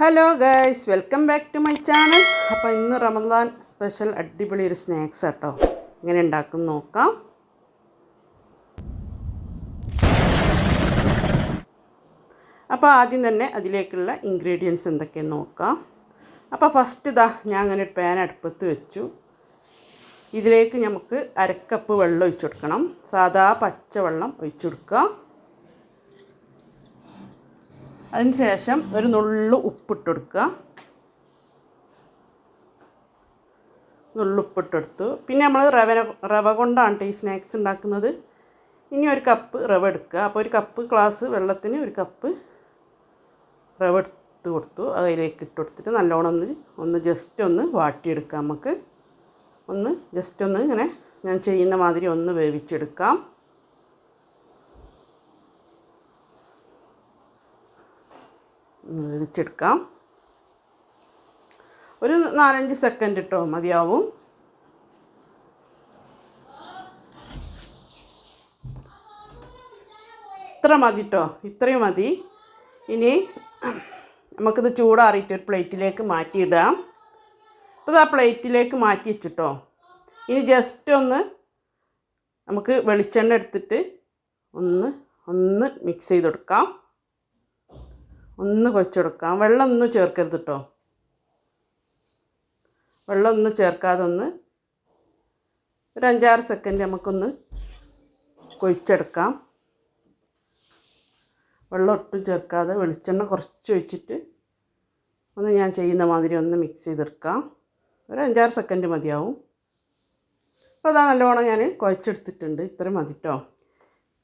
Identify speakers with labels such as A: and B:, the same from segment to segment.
A: Hello guys welcome back to my channel അപ്പോൾ ഇന്ന് Ramadan special അടിപൊളി ഒരു സ്നാക്സ് കേട്ടോ ഇങ്ങനെ ഉണ്ടാക്കും നോക്കാം. അപ്പോൾ ആദ്യം തന്നെ അതിലേക്കുള്ള ഇൻഗ്രീഡിയൻസ് എന്തൊക്കെയെന്ന് നോക്കാം. അപ്പോൾ ഫസ്റ്റ് ഇതാ ഞാൻ അങ്ങനെ ഒരു പാൻ അടുപ്പത്ത് വെച്ചു. ഇതിലേക്ക് നമുക്ക് അരക്കപ്പ് വെള്ളം ഒഴിച്ചു കൊടുക്കണം. സാധാ പച്ചവെള്ളം ഒഴിച്ചു കൊടുക്കുക. അതിന് ശേഷം ഒരു നുള്ളു ഉപ്പിട്ട് കൊടുക്കുക നുള്ളുപ്പിട്ടെടുത്തു പിന്നെ നമ്മൾ റവ റവ കൊണ്ടാണ് ഈ സ്നാക്സ് ഉണ്ടാക്കുന്നത്. ഇനി ഒരു കപ്പ് റവ എടുക്കുക. അപ്പോൾ ഒരു കപ്പ് ഗ്ലാസ് വെള്ളത്തിന് ഒരു കപ്പ് റവ എടുത്ത് കൊടുത്തു. അതിലേക്ക് ഇട്ട് കൊടുത്തിട്ട് നല്ലോണം ഒന്ന് ഒന്ന് ജസ്റ്റ് ഒന്ന് വാട്ടിയെടുക്കാം നമുക്ക്. ഒന്ന് ജസ്റ്റ് ഒന്ന് ഇങ്ങനെ ഞാൻ ചെയ്യുന്ന മാതിരി ഒന്ന് വേവിച്ചെടുക്കാം. വേവിച്ചെടുക്കാം ഒരു നാലഞ്ച് സെക്കൻഡ് ഇട്ടോ മതിയാവും. ഇത്ര മതി കേട്ടോ ഇത്രയും മതി. ഇനി നമുക്കിത് ചൂടാറിയിട്ട് ഒരു പ്ലേറ്റിലേക്ക് മാറ്റിയിടാം. അപ്പോൾ ആ പ്ലേറ്റിലേക്ക് മാറ്റി വെച്ചിട്ടോ ഇനി ജസ്റ്റ് ഒന്ന് നമുക്ക് വെളിച്ചെണ്ണ എടുത്തിട്ട് ഒന്ന് ഒന്ന് മിക്സ് ചെയ്ത് കൊടുക്കാം ഒന്ന് കുഴച്ചെടുക്കാം വെള്ളം ഒന്നും ചേർക്കരുത് കേട്ടോ വെള്ളം ഒന്നും ചേർക്കാതെ ഒന്ന് ഒരു അഞ്ചാറ് സെക്കൻഡ് നമുക്കൊന്ന് കൊഴിച്ചെടുക്കാം. വെള്ളം ഒട്ടും ചേർക്കാതെ വെളിച്ചെണ്ണ കുറച്ച് ഒഴിച്ചിട്ട് ഒന്ന് ഞാൻ ചെയ്യുന്ന മാതിരി ഒന്ന് മിക്സ് ചെയ്തെടുക്കാം. ഒരു അഞ്ചാറ് സെക്കൻഡ് മതിയാവും. അപ്പോൾ അതാ നല്ലോണം ഞാൻ കുഴച്ചെടുത്തിട്ടുണ്ട്. ഇത്രയും മതി കേട്ടോ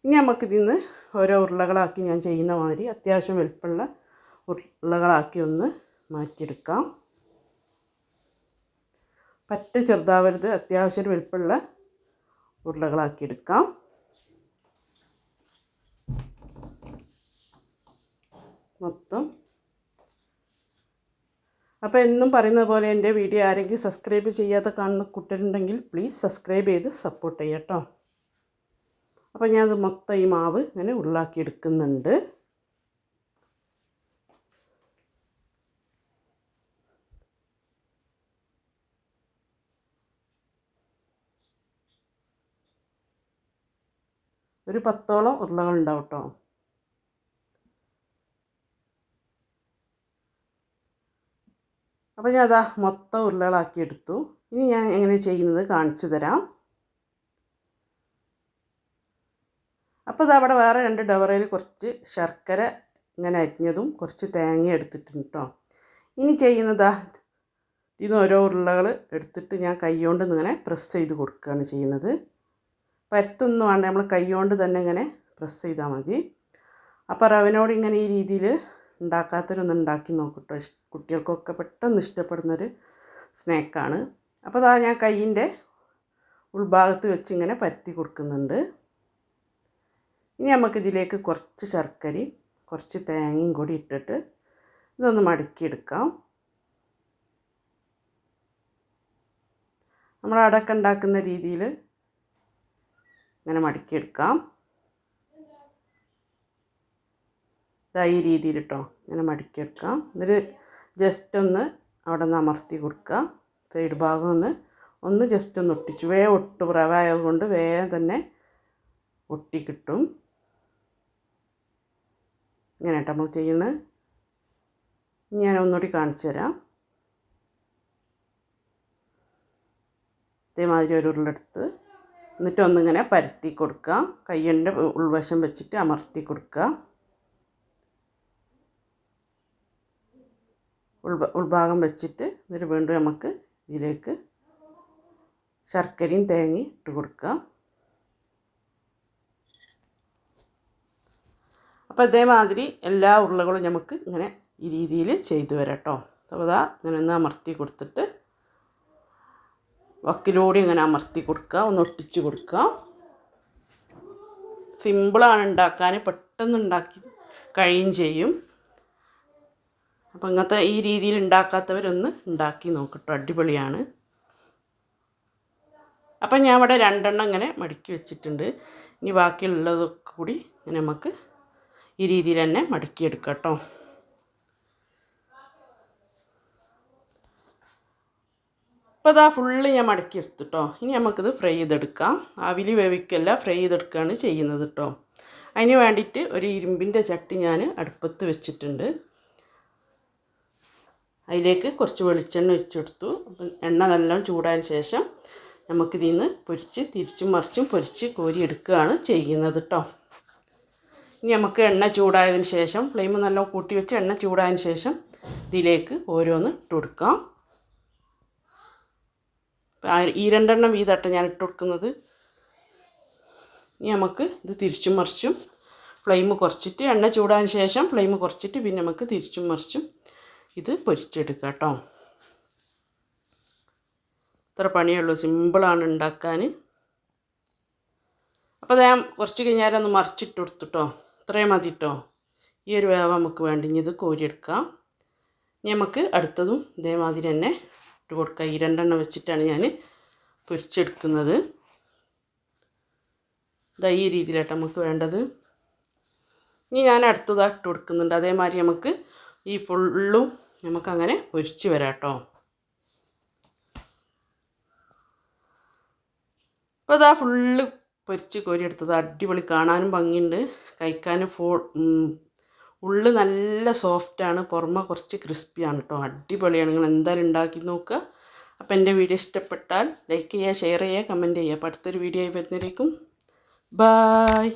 A: ഇനി നമുക്കിതിൽ നിന്ന് ഓരോ ഉരുളകളാക്കി ഞാൻ ചെയ്യുന്ന മാതിരി അത്യാവശ്യം വലുപ്പമുള്ള ഉരുളകളാക്കി ഒന്ന് മാറ്റിയെടുക്കാം. പറ്റ ചെറുതാവരുത് അത്യാവശ്യം വലുപ്പമുള്ള ഉരുളകളാക്കി എടുക്കാം മൊത്തം. അപ്പോൾ എന്നും പറയുന്ന പോലെ എന്റെ വീഡിയോ ആരെങ്കിലും സബ്സ്ക്രൈബ് ചെയ്യാതെ കാണുന്ന കുട്ടികളുണ്ടെങ്കിൽ പ്ലീസ് സബ്സ്ക്രൈബ് ചെയ്ത് സപ്പോർട്ട് ചെയ്യാം കേട്ടോ. അപ്പോൾ ഞാനത് മൊത്തം ഈ മാവ് ഇങ്ങനെ ഉരുളാക്കി എടുക്കുന്നുണ്ട് ഒരു പത്തോളം ഉരുളകൾ ഉണ്ടാവും കേട്ടോ അപ്പോൾ ഞാൻ അതാ മൊത്തം ഉരുളകളാക്കി എടുത്തു. ഇനി ഞാൻ എങ്ങനെ ചെയ്യുന്നത് കാണിച്ചു തരാം. അപ്പോൾ ഇതാ അവിടെ വേറെ രണ്ട് ഡവറയിൽ കുറച്ച് ശർക്കര ഇങ്ങനെ അരിഞ്ഞതും കുറച്ച് തേങ്ങ എടുത്തിട്ടുണ്ട് കേട്ടോ ഇനി ചെയ്യുന്നതാ ഇതിന് ഓരോ ഉരുളകൾ എടുത്തിട്ട് ഞാൻ കൈകൊണ്ട് ഇങ്ങനെ പ്രസ് ചെയ്ത് കൊടുക്കുകയാണ് ചെയ്യുന്നത്. പരത്തൊന്നും വേണ്ട. നമ്മൾ കൈകൊണ്ട് തന്നെ ഇങ്ങനെ പ്രസ് ചെയ്താൽ മതി. അപ്പോൾ റവനോട് ഇങ്ങനെ ഈ രീതിയിൽ ഉണ്ടാക്കാത്തവരൊന്ന് ഉണ്ടാക്കി നോക്കട്ടോ. കുട്ടികൾക്കൊക്കെ പെട്ടെന്ന് ഇഷ്ടപ്പെടുന്നൊരു സ്നാക്കാണ് അപ്പോൾ അതാ ഞാൻ കയ്യിന്റെ ഉൾഭാഗത്ത് വെച്ച് ഇങ്ങനെ പരത്തി കൊടുക്കുന്നുണ്ട്. ഇനി നമുക്കിതിലേക്ക് കുറച്ച് ശർക്കരയും കുറച്ച് തേങ്ങയും കൂടി ഇട്ടിട്ട് ഇതൊന്ന് മടക്കിയെടുക്കാം. നമ്മൾ അടക്ക ഉണ്ടാക്കുന്ന രീതിയിൽ ഇങ്ങനെ മടക്കിയെടുക്കാം. ഇതാ ഈ രീതിയിൽ കേട്ടോ ഇങ്ങനെ മടക്കിയെടുക്കാം. എന്നിട്ട് ജസ്റ്റ് ഒന്ന് അവിടെ നിന്ന് അമർത്തി കൊടുക്കുക. സൈഡ് ഭാഗം ഒന്ന് ഒന്ന് ജസ്റ്റ് ഒന്ന് ഒട്ടിച്ചു. വേഗം ഒട്ടും. റവ കൊണ്ട് വേഗം തന്നെ ഒട്ടി കിട്ടും. ഇങ്ങനെ കേട്ടോ നമ്മൾ ചെയ്യുന്നത്. ഞാൻ ഒന്നുകൂടി കാണിച്ചു തരാം. ഇതേമാതിരി ഒരു ഉരുളെടുത്ത് എന്നിട്ട് ഒന്നിങ്ങനെ പരത്തി കൊടുക്കുക. കയ്യന്റെ ഉൾവശം വെച്ചിട്ട് അമർത്തി കൊടുക്കുക. ഉൾഭ ഉൾഭാഗം വെച്ചിട്ട് എന്നിട്ട് വീണ്ടും നമുക്ക് ഇതിലേക്ക് ശർക്കരയും തേങ്ങയും ഇട്ട് കൊടുക്കുക. അപ്പോൾ ഇതേമാതിരി എല്ലാ ഉരുളകളും നമുക്ക് ഇങ്ങനെ ഈ രീതിയിൽ ചെയ്തു വരാം കേട്ടോ. അപ്പോൾ അതാ ഇങ്ങനെ ഒന്ന് അമർത്തി കൊടുത്തിട്ട് വക്കിലൂടെ ഇങ്ങനെ അമർത്തി കൊടുക്കുക ഒന്ന് ഒട്ടിച്ചു കൊടുക്കുക. സിമ്പിളാണ് ഉണ്ടാക്കാൻ പെട്ടെന്ന് ഉണ്ടാക്കി കഴിയും ചെയ്യും. അപ്പം ഇങ്ങനത്തെ ഈ രീതിയിൽ ഉണ്ടാക്കാത്തവരൊന്ന് ഉണ്ടാക്കി നോക്കട്ടോ അടിപൊളിയാണ്. അപ്പം ഞാൻ ഇവിടെ രണ്ടെണ്ണം ഇങ്ങനെ മടക്കി വെച്ചിട്ടുണ്ട്. ഇനി ബാക്കിയുള്ളതൊക്കെ കൂടി ഇങ്ങനെ നമുക്ക് ഈ രീതിയിൽ തന്നെ മടക്കിയെടുക്കാം കേട്ടോ അപ്പോൾ ഇതാ ഫുള്ള് ഞാൻ മടക്കി എടുത്തിട്ടോ. ഇനി നമുക്കിത് ഫ്രൈ ചെയ്തെടുക്കാം. ആവിൽ വേവിക്കല്ല ഫ്രൈ ചെയ്തെടുക്കുകയാണ് ചെയ്യുന്നത് കേട്ടോ അതിന് വേണ്ടിയിട്ട് ഒരു ഇരുമ്പിന്റെ ചട്ടി ഞാൻ അടുപ്പത്ത് വെച്ചിട്ടുണ്ട്. അതിലേക്ക് കുറച്ച് വെളിച്ചെണ്ണ ഒഴിച്ചെടുത്തു എണ്ണ നല്ലോണം ചൂടായതിന് ശേഷം നമുക്കിതിൽ നിന്ന് പൊരിച്ച് തിരിച്ചും മറിച്ചും പൊരിച്ച് കോരി എടുക്കുകയാണ് ചെയ്യുന്നത് കേട്ടോ ഇനി നമുക്ക് എണ്ണ ചൂടായതിന് ശേഷം ഫ്ലെയിം നല്ലോണം കൂട്ടി വെച്ച് എണ്ണ ചൂടായതിന് ശേഷം ഇതിലേക്ക് ഓരോന്ന് ഇട്ട് കൊടുക്കാം. ഈ രണ്ടെണ്ണം വീതട്ട ഞാൻ ഇട്ട് കൊടുക്കുന്നത്. ഇനി നമുക്ക് ഇത് തിരിച്ചും മറിച്ചും ഫ്ലെയിം കുറച്ചിട്ട് എണ്ണ ചൂടാൻ ശേഷം ഫ്ലെയിം കുറച്ചിട്ട് പിന്നെ നമുക്ക് തിരിച്ചും മറിച്ചും ഇത് പൊരിച്ചെടുക്കാം കേട്ടോ. ഇത്ര പണിയുള്ളൂ സിമ്പിളാണ് ഉണ്ടാക്കാൻ. അപ്പോൾ ഞാൻ കുറച്ച് കഴിഞ്ഞാൽ ഒന്ന് മറിച്ചിട്ട് കൊടുത്തിട്ടോ ഇത്രയും മതി കേട്ടോ ഈ ഒരു വേവ നമുക്ക് വേണ്ടി ഇത് കോരിയെടുക്കാം. നമുക്ക് അടുത്തതും ഇതേമാതിരി തന്നെ ഇട്ട് കൊടുക്കുക. ഈ രണ്ടെണ്ണം വെച്ചിട്ടാണ് ഞാൻ പൊരിച്ചെടുക്കുന്നത്. ഇതാ ഈ രീതിയിലായിട്ട് നമുക്ക് വേണ്ടത്. ഇനി ഞാൻ അടുത്തതാ ഇട്ട് കൊടുക്കുന്നുണ്ട്. അതേമാതിരി നമുക്ക് ഈ ഫുള്ളും നമുക്കങ്ങനെ പൊരിച്ച് വരാം കേട്ടോ അപ്പോൾ ഇതാ ഫുള്ള് പൊരിച്ച് കോരിയെടുത്തത്. അടിപൊളി കാണാനും ഭംഗിയുണ്ട്. കഴിക്കാനും ഫോ ഉള്ളു നല്ല സോഫ്റ്റാണ് പുറമെ കുറച്ച് ക്രിസ്പിയാണ് കേട്ടോ അടിപൊളിയാണ്. നിങ്ങൾ എന്തായാലും ഉണ്ടാക്കി നോക്കുക. അപ്പോൾ എന്റെ വീഡിയോ ഇഷ്ടപ്പെട്ടാൽ ലൈക്ക് ചെയ്യുക ഷെയർ ചെയ്യുക കമന്റ് ചെയ്യുക. അപ്പോൾ അടുത്തൊരു വീഡിയോ ആയി വരുന്നതിലേക്കും ബായ്